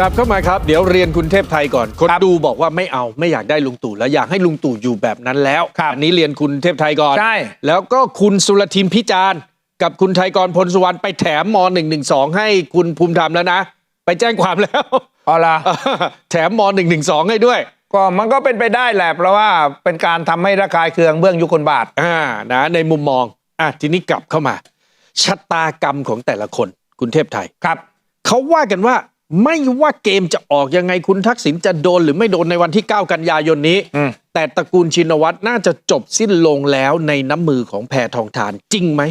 กลับเข้ามาครับ เดี๋ยวเรียนคุณเทพไทยก่อน คนครับดูบอกว่าไม่เอาไม่อยากได้ลุงตู่แล้วอยากให้ลุงตู่อยู่แบบนั้นแล้วครับอันนี้เรียนคุณเทพไทยก่อนใช่แล้วก็คุณสุรทินพิจารณ์กับคุณไทยกรพลสุวรรณไปแถมม .112 ให้คุณภูมิธรรมแล้วนะ ไปแจ้งความแล้วเอาละแถมม .112 ให้ด้วย ก็มันก็เป็นไปได้แหละเพราะว่าเป็นการทำให้ระคายเคืองเบื้องยุคนบาทอ่านะในมุมมองอะทีนี้กลับเข้ามาชะตากรรมของแต่ละคนคุณเทพไทยครับเขาว่ากันว่า ไม่ว่าเกมจะออกยังไงคุณทักษิณจะโดนหรือไม่โดนในวันที่ 9 กันยายนนี้อืมแต่ตระกูลชินวัตรน่าจะจบสิ้นลงแล้วในน้ำมือของแพทองทานจริงไหม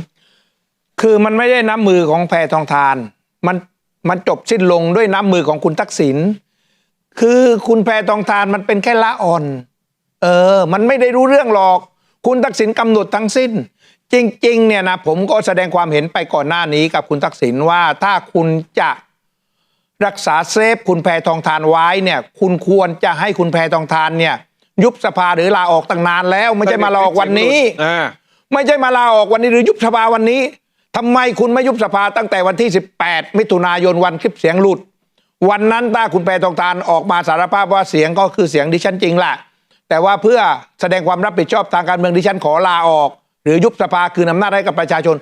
คือมันไม่ได้น้ำมือของแพทองทาน มันมันจบสิ้นลงด้วยน้ำมือของคุณทักษิณคือคุณแพทองทานมันเป็นแค่ละอ่อน เออ มันไม่ได้รู้เรื่องหรอก คุณทักษิณกำหนดทั้งสิ้น จริง ๆ เนี่ยนะผมก็แสดงความเห็นไปก่อนหน้านี้กับคุณทักษิณว่าถ้าคุณจะ รักษาเซฟคุณแพทองทานไว้เนี่ย คุณควรจะให้คุณแพทองทานเนี่ย ยุบสภาหรือลาออกตั้งนานแล้ว ไม่ใช่มาลาออกวันนี้อ่าไม่ใช่มาลาออกวันนี้หรือยุบสภาวันนี้ทำไมคุณไม่ยุบสภาตั้งแต่วันที่ 18 มิถุนายนวันคลิปเสียงหลุด วันนั้นถ้าคุณแปรทองทานออกมาสารภาพว่าเสียงก็คือเสียงดิฉันจริงแหละแต่ว่าเพื่อแสดงความรับผิดชอบทางการเมืองดิฉันขอลาออก หรือยุบสภาคืนอำนาจให้กับประชาชน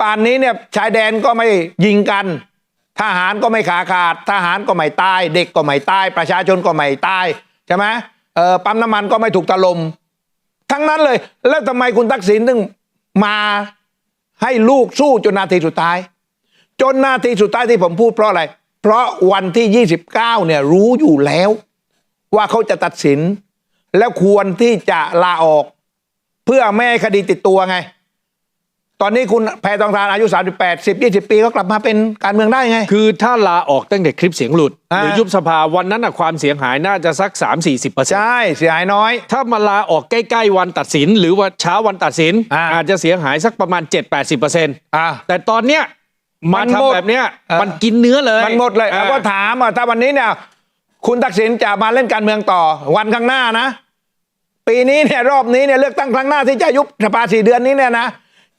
ป่านนี้เนี่ยชายแดนก็ไม่ยิงกัน ทหารก็ไม่ขาขาด ทหารก็ไม่ตาย เด็กก็ไม่ตาย ประชาชนก็ไม่ตายใช่ไหมเออปั๊มน้ำมันก็ไม่ถูกถล่มทั้งนั้นเลย แล้วทำไมคุณทักษิณถึงมาให้ลูกสู้จนนาทีสุดท้าย จนนาทีสุดท้ายที่ผมพูดเพราะอะไร เพราะวันที่ 29เนี่ยรู้อยู่แล้ว ว่าเขาจะตัดสิน แล้วควรที่จะลาออก เพื่อไม่ให้คดีติดตัวไง ตอนนี้คุณแพทองทานอายุ 38 10 20 ปีก็กลับมาเป็นการเมืองได้ไง คือถ้าลาออกตั้งแต่คลิปเสียงหลุดอ่าหรือยุบสภาวันนั้นนะความเสียหายน่าจะสัก 3-40%เปอร์เซ็นต์ใช่ เสียหายน้อย ถ้ามาลาออกใกล้ ๆ วันตัดสิน หรือว่าเช้าวันตัดสินอ่าอาจจะเสียหายสักประมาณ 7-80%เปอร์เซ็นต์อะแต่ตอนเนี้ยมามันหมดทำแบบเนี้ยเออมันกินเนื้อเลยมันหมดเลยอ่าแล้วก็ถามอะถ้าวันนี้เนี่ยคุณทักษิณจะมาเล่นการเมืองต่อวันข้างหน้านะ ปีนี้เนี่ยรอบนี้เนี่ยเลือกตั้งครั้งหน้าที่จะยุบสภาสี่เดือนนี้เนี่ยนะ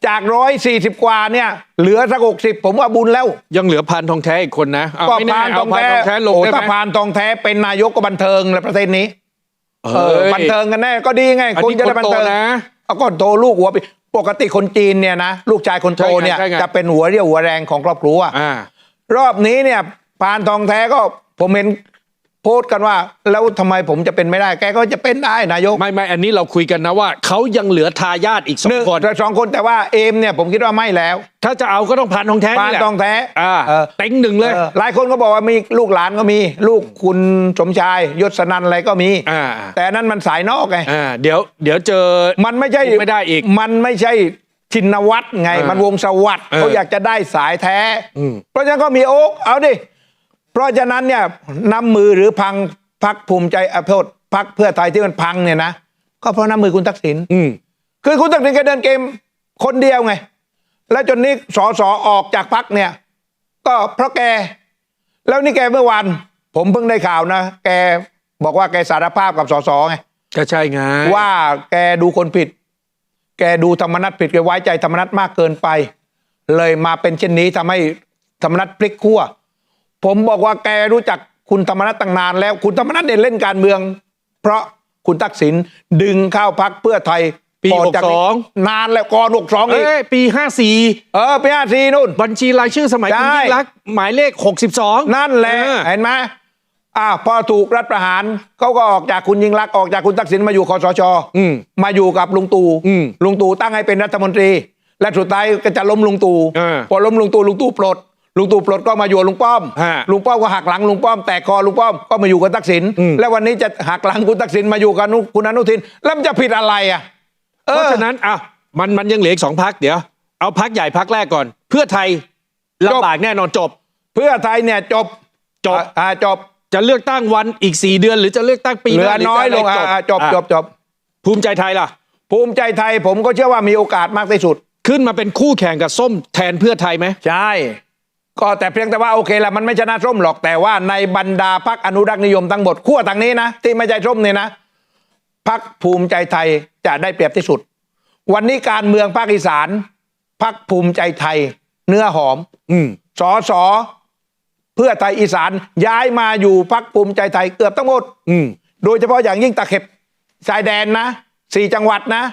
จากร้อยสี่สิบกว่าเนี่ย เหลือสักหกสิบผมว่าบุญแล้ว ยังเหลือพันทองแท้อีกคนนะเอาก็ไม่แน่พานทเอาองพันแท้ทองแท้ลงโอ้ได้ไหถ้ามพานทองแท้เป็นนายกก็บันเทิงเลยประเทศนี้เอเออบันเทิงกันแน่ก็ดีไงอันคนนี้จะคได้นบันโตเทิงนะเอาก็โตลูกหัวปีปกติคนจีนเนี่ยนะลูกชายคนโตเนี่ยใช่ไงใช่ไง จะเป็นหัวเรี่ยวหัวแรงของครอบครัว อ่ารอบนี้เนี่ยพานทองแท้ก็ผมเห็น โพสต์กันว่า แล้วทำไมผมจะเป็นไม่ได้แกก็จะเป็นได้นายก ไม่ไม่อันนี้เราคุยกันนะว่าเขายังเหลือทายาทอีกสอหงนึ่งคนแต่สองคนแต่ว่าเอมเนี่ยผมคิดว่าไม่แล้ว ถ้าจะเอาก็ต้องพันทองแท้พานนี่แหละทองแท้อ่าเออเต็งหนึ่งเลยเออหลายคนก็บอกว่ามีลูกหลานก็มี ลูกคุณสมชายยศสนันอะไรก็มีอ่าแต่นั้นมันสายนอกไงอ่าเดี๋ยวเดี๋ยวเจอมันไม่ใช่ไม่ได้อีก มันไม่ใช่ชินวัตรไงเออมันวงสวัสดิ์เออเขาอยากจะได้สายแท้อืมเพราะฉะนั้นก็มีโอ๊กเอาดิ เพราะฉะนั้นเนี่ยน้ำมือหรือพังพักภูมิใจอโทษพักเพื่อไทยที่มันพังเนี่ยนะก็เพราะน้ำมือคุณทักษิณอืมคือคุณทักษิณแกเดินเกมคนเดียวไง แล้วจนนี้สอสอออกจากพักเนี่ย ก็เพราะแก แล้วนี่แกเมื่อวานผมเพิ่งได้ข่าวนะ แกบอกว่าแกสารภาพกับสอสอไงก็ใช่ไงว่าแกดูคนผิด แกดูธรรมนัตผิดแกไว้ใจธรรมนัตมากเกินไป เลยมาเป็นเช่นนี้ทำให้ธรรมนัตพลิกขั้ว ผมบอกว่าแกรู้จักคุณธรรมนัตตั้งนานแล้ว คุณธรรมนัตเนี่ยเล่นการเมือง เพราะคุณทักษิณดึงเข้าพักเพื่อไทยปีก่นจากนี้62นานแล้วก่อนหกสองอีกเอ้ยปี54เออปีห้าสี่นู่น บัญชีรายชื่อสมัยคุณใช่ยิ่งรักษณ์หมายเลข62นั่นแหละเออเห็นไหมอ้าวพอถูกรัฐประหารเขาก็ออกจากคุณยิ่งรักษณ์ออกจากคุณทักษิณมาอยู่คอสชอืมมาอยู่กับลุงตู่อืมลุงตู่ตั้งให้เป็นรัฐมนตรี และสุดท้ายก็จะล้มลุงตู่เออพอล้มลุงตู่ลุงตู่ปลด ลุงตู่ปลดก็มาอยู่กับลุงป้อมฮะลุงป้อมก็หักหลังลุงป้อมแตกคอลุงป้อมก็มาอยู่กับทักษิณอืมและวันนี้จะหักหลังคุณทักษิณมาอยู่กับนุคุณอนุทิน แล้วมันจะผิดอะไรอะเอเพอราะฉะนั้นอะมันมันยังเหลืออีกสองพักเดี๋ยว เอาพักใหญ่พักแรกก่อน เพื่อไทยลำบากแน่นอนจบ เพื่อไทยเนี่ยจบจบอ่าจบจะเลือกตั้งวันอีก4เดือน หรือจะเลือกตั้งปีเหลือหาน้อยลงหรือ่าจะะไรอ่าจบอะจบจบภูมิใจไทยล่ะ ภูมิใจไทยผมก็เชื่อว่ามีโอกาสมากที่สุด ขึ้นมาเป็นคู่แข่งกับส้มแทนเพื่อไทยไหมใช่ ก็แต่เพียงแต่ว่าโอเคละมันไม่ชนะส้มหรอกแต่ว่าในบรรดาพรรคอนุรักษ์นิยมทั้งหมดขั้วทางนี้นะ ที่ไม่ใช่ส้มเนี่ยนะพรรคภูมิใจไทยจะได้เปรียบที่สุด วันนี้การเมืองภาคอีสานพรรคภูมิใจไทย เนื้อหอม อืมสอสอเพื่อไทยอีสานย้ายมาอยู่พักภูมิใจไทยเกือบทั้งหมด อืมโดยเฉพาะอย่างยิ่งตะเข็บชายแดนนะสี่จังหวัดนะ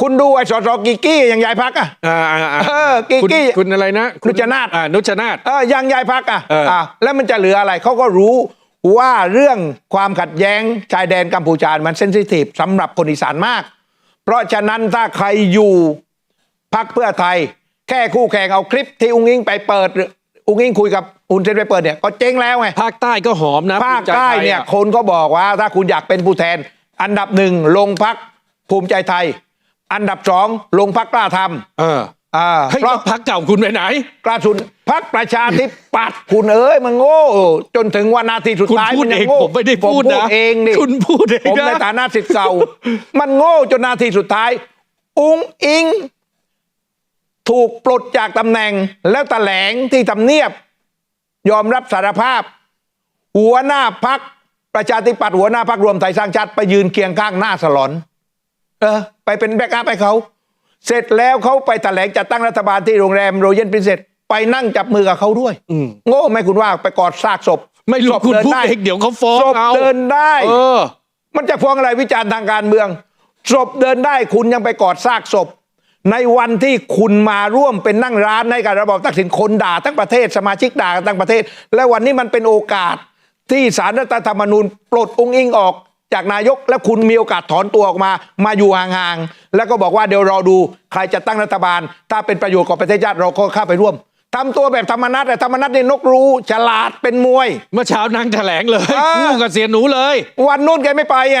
คุณดูไอ้สสกิกกี้อย่างยายพักอะอ่าอ่าอ่าเออกิ๊กคุณกี้คุณอะไรนะคุณนุชนาธอ่านุชนาธเออยังยายพักอะเอออะแล้วมันจะเหลืออะไรเขาก็รู้ว่าเรื่องความขัดแย้งชายแดนกัมพูชามันเซนซิทีฟสำหรับคนอีสานมาก เพราะฉะนั้นถ้าใครอยู่พักเพื่อไทย แค่คู่แข่งเอาคลิปที่อุ้งอิงไปเปิดหรืออุ้งอิงคุยกับอุนเซนไปเปิดเนี่ยก็เจ๊งแล้วไงภาคใต้ก็หอมนะภาคภูมิใจใต้ไทเนี่ยอะคนก็บอกว่าถ้าคุณอยากเป็นผู้แทน อันดับหนึ่งลงพักภูมิใจไทย อันดับสองลงพักกล้าทเออำอ่าให้เพราะพักเก่าคุณไปไหนกระสุนพักประชาธิปัตย์คุณเอ้ยมันโง่ จนถึงวันนาทีสุดคุณท้ายพูดมันเอยังงโง่ผมไม่ได้พูดผมนะเองนี่คุณพูดเองผมในนะฐานะสิทธิ์เก่า มันโง่จนนาทีสุดท้าย อุ้งอิง ถูกปลดจากตำแหน่ง แล้วแถลงที่ทำเนียบ ยอมรับสารภาพ หัวหน้าพักประชาธิปัตย์หัวหน้าพักรวมไทยสร้างชาติไปยืนเคียงข้างหน้าสลอน เออไปเป็นแบ็กอัพให้เขา เสร็จแล้วเขาไปแถลงจัดตั้งรัฐบาลที่โรงแรมโรเยนพิเศษไปนั่งจับมือกับเขาด้วยอืมโง่ไหมคุณว่าไปกอดซากศพไม่รู้ศพคุณเดินพูดได้เองเดี๋ยวเขาฟ้องศพเอาเดินได้เออ มันจะฟ้องอะไรวิจารณ์ทางการเมืองศพเดินได้คุณยังไปกอดซากศพ ในวันที่คุณมาร่วมเป็นนั่งร้านในการระบอบทักษิณคนด่าทั้งประเทศสมาชิกด่ากันทั้งประเทศ และวันนี้มันเป็นโอกาสที่สารรัฐธรรมนูญปลดองค์อิงออก จากนายกและคุณมีโอกาสถอนตัวออกมา มาอยู่ห่างๆแล้วก็บอกว่าเดี๋ยวรอดูใครจะตั้งรัฐบาล ถ้าเป็นประโยชน์กับประเทศชาติเราก็เข้าไปร่วมทำตัวแบบธรรมนัตแต่ธรรมนัตเนี่ยนกรู้ฉลาดเป็นมวย เมื่อเช้านั่งแถลงเลยอ่าคู่กับเสียหนูเลย วันนู้นแกไม่ไปไง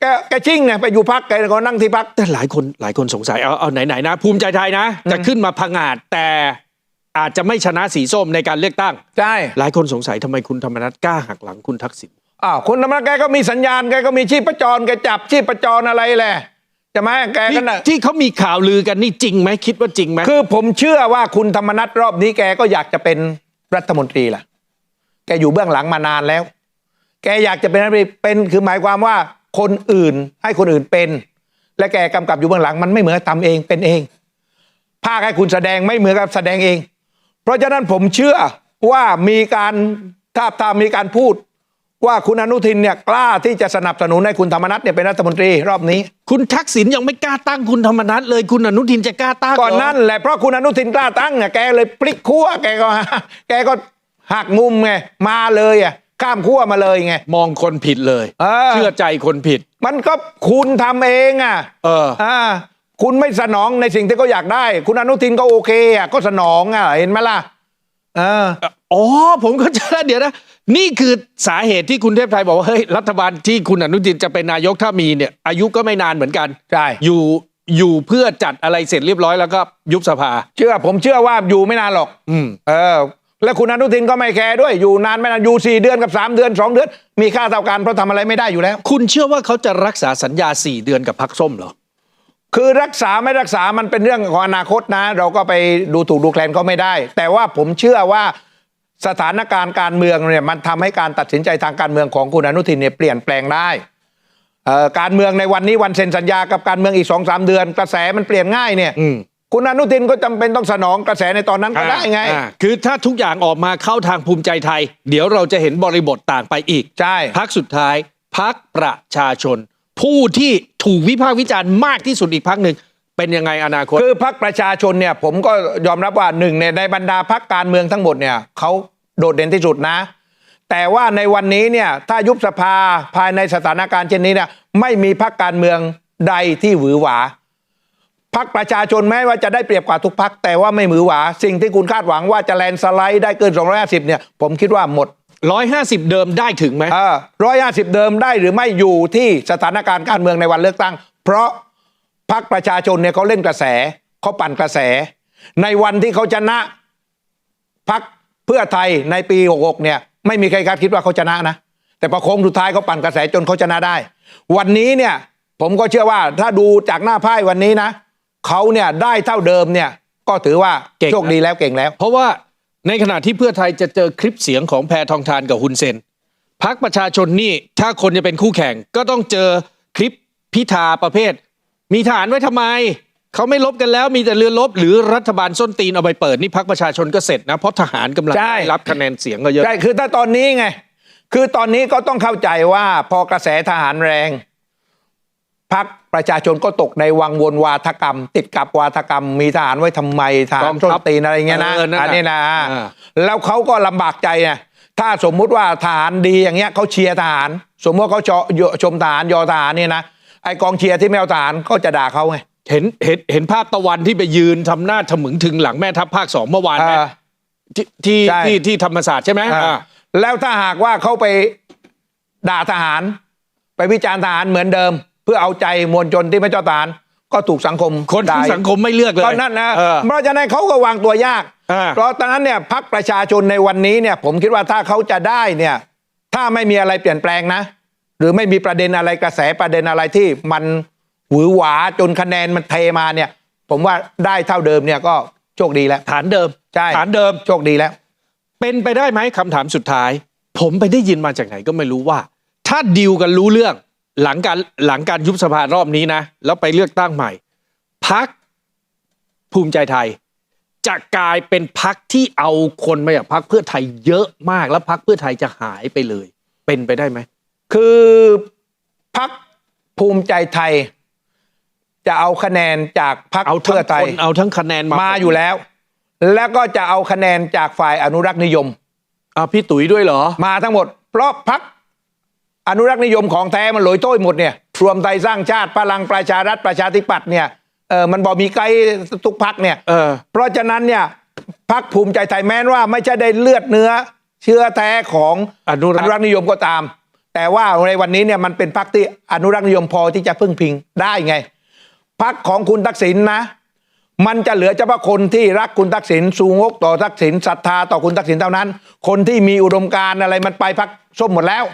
แกแกชิ่งไงไปอยู่พักแกก็นั่งที่พัก แต่หลายคนหลายคนสงสัยเอาเอาไหนๆนะ ภูมิใจไทยนะ จะขึ้นมาพังอาจแต่อาจจะไม่ชนะสีส้มในการเลือกตั้ง ใช่ หลายคนสงสัยทำไมคุณธรรมนัฐกล้าหักหลังคุณทักษิณ อ้าวคุณธรรมนัฐแกก็มีสัญญาณแกก็มีชีพจรแกจับชีพจรอะไรแหละใช่ไหมแกที่ก็น่ะที่เขามีข่าวลือกันนี่จริงไหมคิดว่าจริงไหมคือผมเชื่อว่าคุณธรรมนัฐรอบนี้แกก็อยากจะเป็นรัฐมนตรีล่ะ แกอยู่เบื้องหลังมานานแล้ว แกอยากจะเป็นรัฐมนตรีเป็นคือหมายความว่าคนอื่นให้คนอื่นเป็น และแกกำกับอยู่เบื้องหลังมันไม่เหมือนกับทำเองเป็นเองภาคให้คุณแสดงไม่เหมือนกับแสดงเอง เพราะฉะนั้นผมเชื่อว่ามีการถ้าถ้ามีการพูด ว่าคุณอนุทินเนี่ยกล้าที่จะสนับสนุนให้คุณธรรมนัฐเนี่ยเป็นรัฐมนตรีรอบนี้ คุณทักษิณยังไม่กล้าตั้งคุณธรรมนัฐเลยคุณอนุทินจะกล้าตั้งเหรก่อนนั่นแหละเพราะคุณอนุทินกล้าตั้งอะแกเลยพลิกขั้วแกก็แกก็หักมุมไงมาเลยอะข้ามขั้วมาเลยไงมองคนผิดเลยเออเชื่อใจคนผิด มันก็คุณทำเองอะ เอออ่าคุณไม่สนองในสิ่งที่เขาอยากได้ คุณอนุทินก็โอเคอะก็สนองอะเห็นไหมล่ะเอออ๋อผมก็จะเดี๋ยวนะ นี่คือสาเหตุที่คุณเทพไทยบอกว่าเฮ้ยรัฐบาลที่คุณอนุทินจะเป็นนายกถ้ามีเนี่ย อายุก็ไม่นานเหมือนกันใช่อยู่อยู่เพื่อจัดอะไรเสร็จเรียบร้อยแล้วก็ยุบสภา เชื่อผมเชื่อว่าอยู่ไม่นานหรอก อืมเออ แล้วคุณอนุทินก็ไม่แคร์ด้วยอยู่นานไม่นานอยู่สี่เดือนกับสามเดือนสองเดือน มีค่าเท่ากันเพราะทำอะไรไม่ได้อยู่แล้ว คุณเชื่อว่าเขาจะรักษาสัญญา4เดือนกับพักส้มเหรอคือรักษาไม่รักษามันเป็นเรื่องของอนาคตนะ เราก็ไปดูถูกดูแคลนก็ไม่ได้ แต่ว่าผมเชื่อว่า สถานการณ์การเมืองเนี่ยมันทำให้การตัดสินใจทางการเมืองของคุณอนุทินเนี่ยเปลี่ยนแปลงได้เอ่อการเมืองในวันนี้วันเซ็นสัญญากับการเมืองอีกสองสามเดือน กระแสมันเปลี่ยนง่ายเนี่ยอืมคุณอนุทินก็จำเป็นต้องสนองกระแสในตอนนั้นก็ได้ไงอ่าคือถ้าทุกอย่างออกมาเข้าทางภูมิใจไทย เดี๋ยวเราจะเห็นบริบทต่างไปอีก ใช่พักสุดท้ายพักประชาชน ผู้ที่ถูกวิพากษ์วิจารณ์มากที่สุดอีกพักหนึ่งเป็นยังไงอนาคต คือพักประชาชนเนี่ยผมก็ยอมรับว่าหนึ่งในในบรรดาพักการเมืองทั้งหมดเนี่ยเขา โดดเด่นที่สุดนะ แต่ว่าในวันนี้เนี่ยถ้ายุบสภาภายในสถานการณ์เช่นนี้เนี่ยไม่มีพักการเมืองใดที่หวือหวาพักประชาชนแม้ว่าจะได้เปรียบกว่าทุกพักแต่ว่าไม่หวือหวา สิ่งที่คุณคาดหวังว่าจะแลนด์สไลด์ได้เกิน 250 เนี่ย ผมคิดว่าหมด 150 เดิมได้ถึงไหมร้อยห้าสิบเดิมได้หรือไม่อยู่ที่สถานการณ์การเมืองในวันเลือกตั้ง เพราะพรรคประชาชนเนี่ยเขาเล่นกระแสเขาปั่นกระแส ในวันที่เขาชนะพรรค เพื่อไทยในปี 66 เนี่ย ไม่มีใครคาดคิดว่าเขาชนะนะ แต่พอโค้งสุดท้ายเขาปั่นกระแสจนเขาชนะได้ วันนี้เนี่ยผมก็เชื่อว่าถ้าดูจากหน้าไพ่วันนี้นะเขาเนี่ยได้เท่าเดิมเนี่ยก็ถือว่าเก่งนะโชคดีแล้วเก่งแล้ว เพราะว่าในขณะที่เพื่อไทยจะเจอคลิปเสียงของแพทองทานกับฮุนเซนพักประชาชนนี่ถ้าคนจะเป็นคู่แข่ง ก็ต้องเจอคลิปพิธาประเภท มีฐานไว้ทำไม เขาไม่ลบกันแล้วมีแต่เรือลบ หรือรัฐบาลส้นตีนเอาไปเปิดนี่พักประชาชนก็เสร็จนะ เพราะทหารกำลังใช่ ได้รับคะแนนเสียงก็เยอะ ใช่คือถ้าตอนนี้ไง คือตอนนี้ก็ต้องเข้าใจว่าพอกระแสทหารแรงพักประชาชนก็ตกในวังวนวาทกรรม ติดกับวาทกรรม มีทหารไว้ทำไมทหารกองทัพส้นตีนอะไรเงี้ยนะเออนั่นน่ะอันนี้นะอ่า แล้วเขาก็ลำบากใจไงถ้าสมมุติว่าทหารดีอย่างเงี้ยเขาเชียร์ทหาร สมมติว่าเขาชอชมทหารยอทหารเนี่ยนะไอกองเชียร์ที่ไม่เอาทหารก็จะด่าเขาไง เห็นเห็นเห็นภาพตะวันที่ไปยืนทำหน้าถมึงถึงหลังแม่ทัพภาคสองเมื่อวานไหมอ่าที่ที่ใช่ ที่ที่ธรรมศาสตร์ใช่ไหมอ่าอ่าแล้วถ้าหากว่าเขาไปด่าทหาร ไปวิจารณ์ทหารเหมือนเดิม เพื่อเอาใจมวลชนที่ไม่ชอบทหาร ก็ถูกสังคมคนที่ด่าสังคมไม่เลือกเลยก็นั่นนะเออ เพราะฉะนั้นเขาก็วางตัวยาก อ่า เพราะตอนนั้นเนี่ยพักประชาชนในวันนี้เนี่ย ผมคิดว่าถ้าเขาจะได้เนี่ย ถ้าไม่มีอะไรเปลี่ยนแปลงนะ หรือไม่มีประเด็นอะไรกระแสประเด็นอะไรที่มัน หวือหวาจนคะแนนมันเทมาเนี่ย ผมว่าได้เท่าเดิมเนี่ยก็โชคดีแล้ว ฐานเดิมใช่ ฐานเดิม โชคดีแล้ว เป็นไปได้ไหมคำถามสุดท้าย ผมไปได้ยินมาจากไหนก็ไม่รู้ว่า ถ้าดีลกันรู้เรื่อง หลังการหลังการยุบสภารอบนี้นะ แล้วไปเลือกตั้งใหม่พักภูมิใจไทย จะกลายเป็นพักที่เอาคนมาจากพักเพื่อไทยเยอะมากแล้วพักเพื่อไทยจะหายไปเลย เป็นไปได้ไหมคือพักภูมิใจไทย จะเอาคะแนนจากพักเอาทั้เพื่องไทคยนเอาทั้งคะแนนมามาอยู่แล้ว แล้วก็จะเอาคะแนนจากฝ่ายอนุรักษ์นิยม อะพี่ตุ๋ยด้วยเหรอ มาทั้งหมด เพราะพักอนุรักษ์นิยมของแท้มันหลอยโต้ยหมดเนี่ยรวมไทยสร้างชาติพลังประชารัฐประชาธิปัตย์เนี่ยเออมันบอกมีไกด์ทุกพักเนี่ย เออ เพราะฉะนั้นเนี่ยพักภูมิใจไทยแม้นว่าไม่ใช่ได้เลือดเนื้อ เชื้อแท้ของอนุรักษ์กษ์ นิยมก็ตาม แต่ว่าในวันนี้เนี่ยมันเป็นพักที่อนุรักษ์นิยมพอที่จะพึ่งพิงได้ไง พักของคุณทักษิณนะ มันจะเหลือเฉพาะคนที่รักคุณทักษิณสูงกต่อทักษิณศรัทธาต่อคุณทักษิณเท่านั้น คนที่มีอุดมการณ์อะไรมันไปพักส้มหมดแล้ว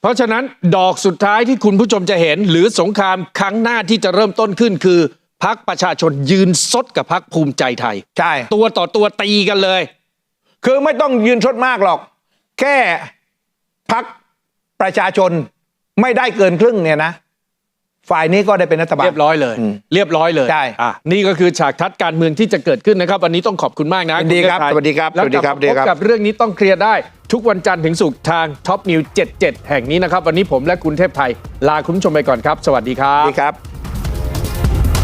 เพราะฉะนั้นดอกสุดท้ายที่คุณผู้ชมจะเห็น หรือสงครามครั้งหน้าที่จะเริ่มต้นขึ้นคือพักประชาชนยืนซดกับพักภูมิใจไทย ใช่ ตัวต่อตัวตีกันเลย คือไม่ต้องยืนชดมากหรอก แค่พักประชาชนไม่ได้เกินครึ่งเนี่ยนะ ฝ่ายนี้ก็ได้เป็นรัฐบาล เรียบร้อยเลยอืมเรียบร้อยเลยใช่อะนี่ก็คือฉากทัศน์การเมืองที่จะเกิดขึ้นนะครับ วันนี้ต้องขอบคุณมากนะยินดีครับณเทพไทยสวัสดีครับแล้วสวัสดีครับกลับมาพบสวัสดีครับกับเรื่องนี้ต้องเคลียร์ได้ ทุกวันจันทร์ถึงศุกร์ทางท็อปนิว 77 แห่งนี้นะครับ วันนี้ผมและคุณเทพไทย ลาคุณผู้ชมไปก่อนครับ สวัสดีครัสบวัสดีครับ